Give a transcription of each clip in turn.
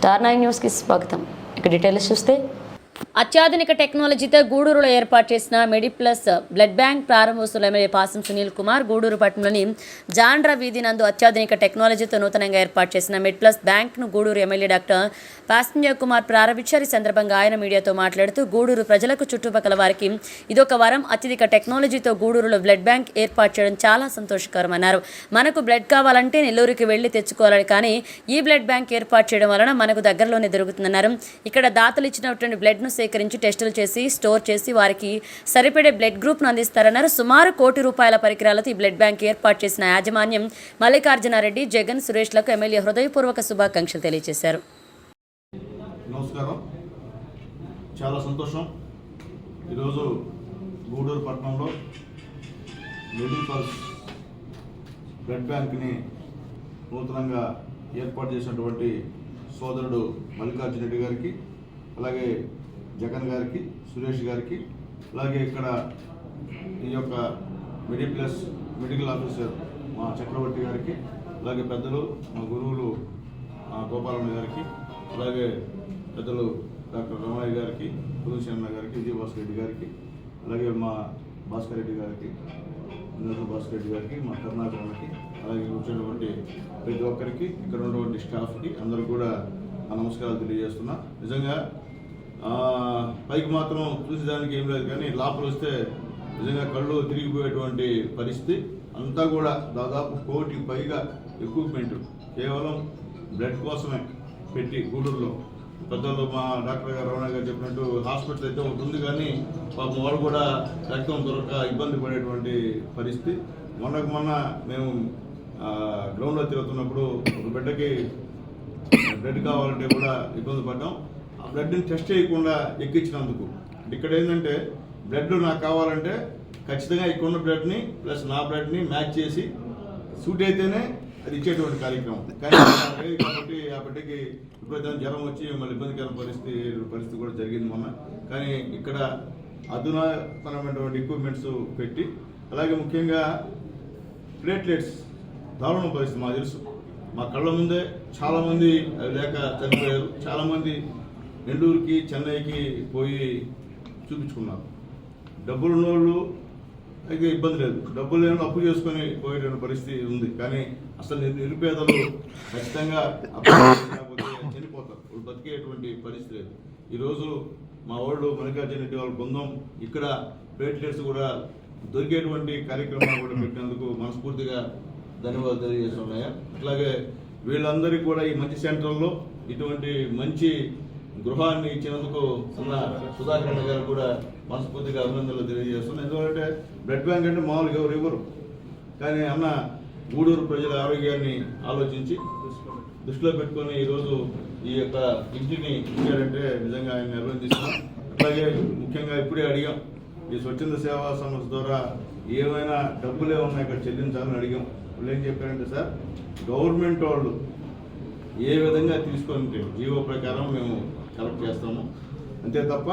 Star nine న్యూస్కి స్వాగతం. ఇక డీటెయిల్స్ చూస్తే అత్యాధునిక టెక్నాలజీతో గూడూరులో ఏర్పాటు చేసిన మెడిప్లస్ బ్లడ్ బ్యాంక్ ప్రారంభోత్సవం ఎమ్మెల్యే పాసం సునీల్ కుమార్ గూడూరు పట్టణంలోని జాండ్రా వీధి నందు అత్యాధునిక టెక్నాలజీతో నూతనంగా ఏర్పాటు చేసిన మెడ్ప్లస్ బ్యాంక్ను గూడూరు ఎమ్మెల్యే డాక్టర్ పాసంజయ్ కుమార్ ప్రారంభించారు. ఈ సందర్భంగా ఆయన మీడియాతో మాట్లాడుతూ గూడూరు ప్రజలకు చుట్టుపక్కల వారికి ఇదొక వరం. అత్యధిక టెక్నాలజీతో గూడూరులో బ్లడ్ బ్యాంక్ ఏర్పాటు చేయడం చాలా సంతోషకరమన్నారు మనకు బ్లడ్ కావాలంటే నెల్లూరుకి వెళ్ళి తెచ్చుకోవాలి కానీ ఈ బ్లడ్ బ్యాంక్ ఏర్పాటు చేయడం వలన మనకు దగ్గరలోనే దొరుకుతుందన్నారు. ఇక్కడ దాతలు ఇచ్చినటువంటి బ్లడ్ను సేకరించి టెస్టులు చేసి స్టోర్ చేసి వారికి సరిపడే బ్లడ్ గ్రూప్ను అందిస్తారన్నారు. సుమారు కోటి రూపాయల పరికరాలతో ఈ బ్లడ్ బ్యాంక్ ఏర్పాటు చేసిన యాజమాన్యం మల్లికార్జునారెడ్డి జగన్ సురేష్లకు ఎమ్మెల్యే హృదయపూర్వక శుభాకాంక్షలు తెలియజేశారు. నమస్కారం. చాలా సంతోషం. ఈరోజు గూడూరు పట్టణంలో మెడికల్స్ బ్లడ్ బ్యాంక్ని నూతనంగా ఏర్పాటు చేసినటువంటి సోదరుడు మల్లికార్జున రెడ్డి గారికి అలాగే జగన్ గారికి సురేష్ గారికి అలాగే ఇక్కడ ఈ యొక్క మెడిప్లస్ మెడికల్ ఆఫీసర్ మా చక్రవర్తి గారికి అలాగే పెద్దలు మా గురువులు ఆ, గోపాలన్న గారికి అలాగే పెద్దలు డాక్టర్ రమణయ్య గారికి పులుశన్న గారికి విజయభాస్కర్ రెడ్డి గారికి అలాగే మా భాస్కర్ రెడ్డి గారికి ఇంద్ర భాస్కర్ రెడ్డి గారికి మా కర్ణాకరణకి అలాగే వచ్చినటువంటి ప్రతి ఒక్కరికి ఇక్కడ ఉన్నటువంటి స్టాఫ్కి అందరూ కూడా నమస్కారాలు తెలియజేస్తున్నా. నిజంగా పైకి మాత్రం చూసేదానికి ఏం లేదు కానీ లోపల వస్తే నిజంగా కళ్ళు తిరిగిపోయేటువంటి పరిస్థితి. అంతా కూడా దాదాపు కోటి పైగా ఎక్విప్మెంట్ కేవలం బ్లడ్ కోసమే పెట్టి గూడూరులో. పెద్దలు మా డాక్టర్ గారు రమణ గారు చెప్పినట్టు హాస్పిటల్ అయితే ఒకటి ఉంది కానీ పాపం వాళ్ళు కూడా రక్తం దొరక ఇబ్బంది పడేటువంటి పరిస్థితి. మొన్నకు మొన్న మేము గ్రౌండ్లో తిరుగుతున్నప్పుడు ఒక బిడ్డకి బ్లడ్ కావాలంటే కూడా ఇబ్బంది పడ్డాం. బ్లడ్ని టెస్ట్ చేయకుండా ఎక్కించినందుకు. ఇక్కడ ఏంటంటే బ్లడ్ నాకు కావాలంటే ఖచ్చితంగా ఇక్కడ ఉన్న బ్లడ్ని ప్లస్ నా బ్లడ్ని మ్యాచ్ చేసి సూట్ అయితేనే అది ఇచ్చేటువంటి కార్యక్రమం. కానీ కాబట్టి ఆ ఇప్పుడు జ్వరం వచ్చి మళ్ళీ ఇబ్బందికర పరిస్థితి పరిస్థితి కూడా జరిగింది మొన్న. కానీ ఇక్కడ అధునాతనమైనటువంటి ఎక్విప్మెంట్స్ పెట్టి అలాగే ముఖ్యంగా ప్లేట్లెట్స్ దారుణ పరిస్థితి మాకు తెలుసు. మా కళ్ళ ముందే చాలామంది లేక చనిపోయారు. చాలామంది నెల్లూరుకి చెన్నైకి పోయి చూపించుకున్నారు. డబ్బులు ఉన్నోళ్ళు అయితే ఇబ్బంది లేదు. డబ్బులు లేని అప్పు చేసుకొని పోయేటువంటి పరిస్థితి ఉంది. కానీ అసలు నిరుపేదలు ఖచ్చితంగా చనిపోతారు. వాళ్ళు బతికేటువంటి పరిస్థితి లేదు. ఈరోజు మా వాళ్ళు మల్లికార్జున రెడ్డి వాళ్ళ బృందం ఇక్కడ ప్లేట్లెట్స్ కూడా దొరికేటువంటి కార్యక్రమాలు కూడా పెట్టినందుకు మనస్ఫూర్తిగా ధన్యవాదాలు తెలియజేస్తున్నాయా? అట్లాగే వీళ్ళందరికీ కూడా ఈ మంచి సెంటర్లో ఇటువంటి మంచి గృహాన్ని ఇచ్చినందుకు ఉన్న సుధాకర్ గారు కూడా మనస్ఫూర్తిగా అభినందనలు తెలియజేస్తున్నాను ఎందుకంటే బ్లడ్ బ్యాంక్ అంటే మామూలుగా ఎవరు ఇవ్వరు. కానీ అన్న గూడూరు ప్రజల ఆరోగ్యాన్ని ఆలోచించి దృష్టిలో పెట్టుకొని ఈరోజు ఈ యొక్క ఇంటిని ఇచ్చారంటే నిజంగా ఆయన నిర్వహిస్తున్నాం అట్లాగే ముఖ్యంగా ఇప్పుడే అడిగాం ఈ స్వచ్ఛంద సేవా సంస్థ ద్వారా ఏమైనా డబ్బులే ఏమన్నా ఇక్కడ చెల్లించాలని అడిగాం. వాళ్ళు ఏం చెప్పారంటే సార్ గవర్నమెంట్ వాళ్ళు ఏ విధంగా తీసుకొని జీవో ప్రకారం మేము కలెక్ట్ చేస్తాము. అంతే తప్ప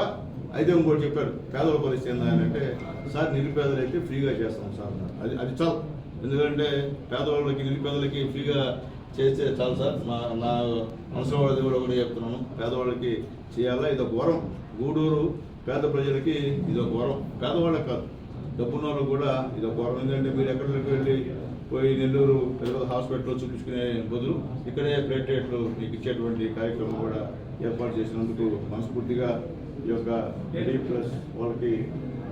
అయితే ఇంకోటి చెప్పారు పేదల పరిస్థితి ఏంటంటే సార్ నిరుపేదలు అయితే ఫ్రీగా చేస్తాం సార్. అది అది చాలు. ఎందుకంటే పేదవాళ్ళకి నిరుపేదలకి ఫ్రీగా చేస్తే చాలు సార్. మా నా అవసరం వాళ్ళది కూడా ఒకటి చెప్తున్నాను. పేదవాళ్ళకి చేయాలా? ఇది ఒక వరం. గూడూరు పేద ప్రజలకి ఇది ఒక వరం. పేదవాళ్ళకి కాదు. డబ్బున్న వాళ్ళు కూడా ఇది ఒక ఏంటంటే మీరు ఎక్కడికి వెళ్ళి పోయి నెల్లూరు పెద్ద హాస్పిటల్లో చూపించుకునే బదులు ఇక్కడే ప్లేటెట్లు మీకు ఇచ్చేటువంటి కార్యక్రమం కూడా ఏర్పాటు చేసినందుకు మనస్ఫూర్తిగా ఈ యొక్క ఎడీ ప్లస్ వాళ్ళకి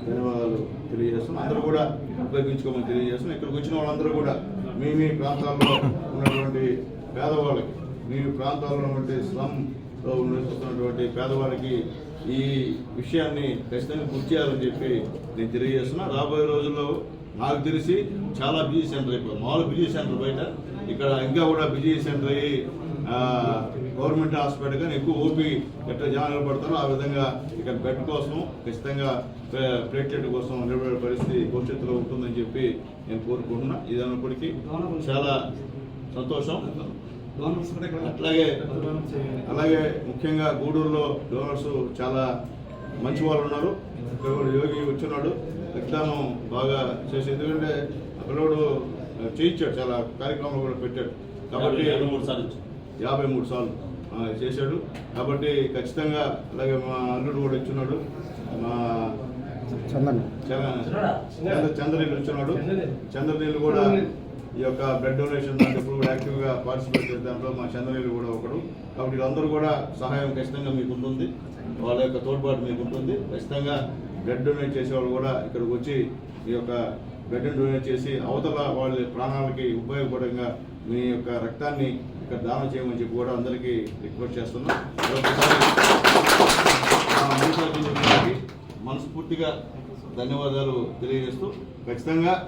ధన్యవాదాలు తెలియజేస్తున్నాం. అందరూ కూడా ఉపయోగించుకోమని తెలియజేస్తున్నాం. ఇక్కడికి వచ్చిన వాళ్ళందరూ కూడా మీ మీ ప్రాంతాల్లో ఉన్నటువంటి పేదవాళ్ళకి మీ ప్రాంతాల్లో ఉన్నటువంటి స్లమ్లో ఉన్నటువంటి పేదవాళ్ళకి ఈ విషయాన్ని ఖచ్చితంగా గుర్తు చేయాలని చెప్పి నేను తెలియజేస్తున్నా. రాబోయే రోజుల్లో నాకు తెలిసి చాలా బిజీ సెంటర్ అయిపోయింది మామూలు బిజీ సెంటర్ బయట. ఇక్కడ ఇంకా కూడా బిజీ సెంటర్ అయ్యి గవర్నమెంట్ హాస్పిటల్ కానీ ఎక్కువ ఓపీ ఎట్లా జనాలు పడతారో. ఆ విధంగా ఇక్కడ బెడ్ కోసం ఖచ్చితంగా ప్లేట్లెట్ కోసం నిలబడే పరిస్థితి భవిష్యత్తులో ఉంటుందని చెప్పి నేను కోరుకుంటున్నా. ఇదన్నప్పటికీ చాలా సంతోషం. అట్లాగే అలాగే ముఖ్యంగా గూడూరులో డోనర్స్ చాలా మంచి వాళ్ళు ఉన్నారు. యోగి వచ్చినాడు. రక్తదానం బాగా చేసి ఎందుకంటే అక్కడోడు చేయించాడు. చాలా కార్యక్రమాలు కూడా పెట్టాడు. కాబట్టి యాభై మూడు సార్లు. యాభై మూడు సార్లు చేశాడు. కాబట్టి ఖచ్చితంగా అలాగే మా అల్లుడు కూడా ఇచ్చున్నాడు మా చందన్. చంద్ర చంద్రనీళ్ళు ఇచ్చున్నాడు చంద్రనీళ్ళు కూడా ఈ యొక్క బ్లడ్ డొనేషన్ దాంట్లో యాక్టివ్గా పార్టిసిపేట్ చేసే దాంట్లో మా చంద్రనీళ్ళు కూడా ఒకడు. కాబట్టి వీళ్ళందరూ కూడా సహాయం ఖచ్చితంగా మీకు ఉంటుంది. వాళ్ళ యొక్క తోడ్పాటు మీకు ఉంటుంది. ఖచ్చితంగా బ్లడ్ డొనేట్ చేసేవాళ్ళు కూడా ఇక్కడికి వచ్చి ఈ యొక్క బ్లడ్ని డొనేట్ చేసి అవతల వాళ్ళ ప్రాణాలకి ఉపయోగపడంగా మీ యొక్క రక్తాన్ని ఇక్కడ దానం చేయమని చెప్పి కూడా అందరికీ రిక్వెస్ట్ చేస్తున్నాం. మనస్ఫూర్తిగా ధన్యవాదాలు తెలియజేస్తూ ఖచ్చితంగా